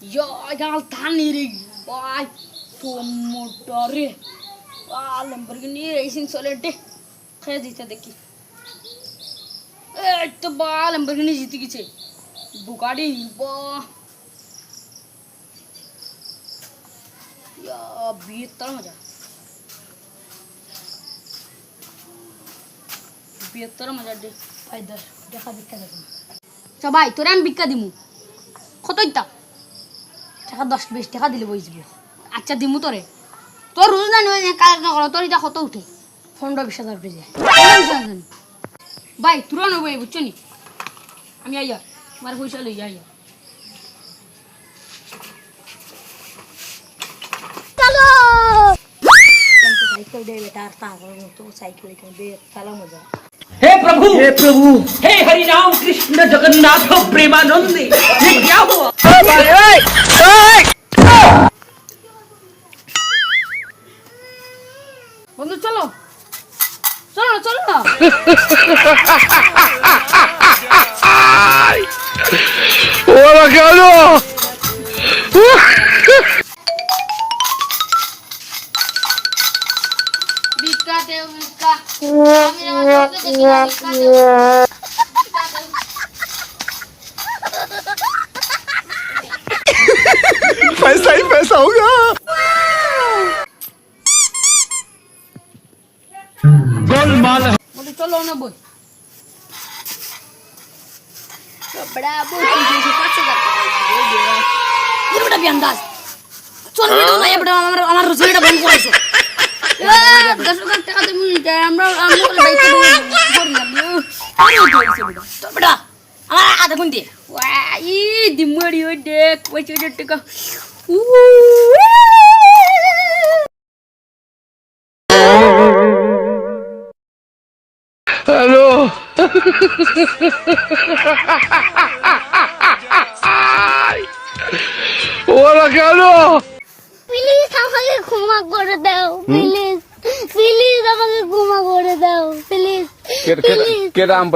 Ya, jangan tahan nih, Bye. Motor রে Ah, Lamborghini racing চলে দে দেখি এই তো বা Lamborghini জিতে গেছে বুগাড়ি বাহ ইয়া বিয়ের মজা বিয়ের মজা দে ভাই দশ দেখা ভিক্ষা দেখুন আচ্ছা ভাই তোরে আমি ভিক্ষা দিমু কত ইতা টাকা দশ বিশ টাকা দিলে বইসব আচ্ছা দিমু তোরে তোর রোজ না নিয়ে কাজ না করো তোর ইটা কত উঠে পনেরো বিশ হাজার পেয়ে যায় ভাই তুরা নেবো এই বুঝছো নি আমি আইয়া আমার পয়সা লই আইয়া কিন্তু সাইকেল দেবে তার তারপর মতো সাইকেল এখানে বের চালা মজা हे प्रभु हे प्रभु हे हरि राम कृष्ण जगन्नाथ प्रेमानंद ये क्या हुआ বন্ধু চলো চলো না চলো না ¡Hola, Carlos! ভিক্ষা দেও ভিক্ষা আমি আমার চোখে দেখি না ভিক্ষা দেও ভিক্ষা দেও। पैसा ही पैसा होगा বন্ধু চলো না বই বড়া বই তুই পাঁচশো টাকা বড় বিয়ান্দাজ চল ভিডিও নাই বড় আমার আমার রসুলটা বন্ধ করেছে দশ হাজার টাকা তুমি আমরা আমরা বাইক করি না আরে ধরেছে বড় তো বড় আমার আধা গুণ দে ওয়াই দিমড়ি ওই দেখ পঁচিশ হাজার টাকা हेलो ¡Hola, Carlos! Please আমাকে ক্ষমা করে দাও প্লিজ প্লিজ আমাকে ক্ষমা করে দাও please please ¿Qué, qué, qué dan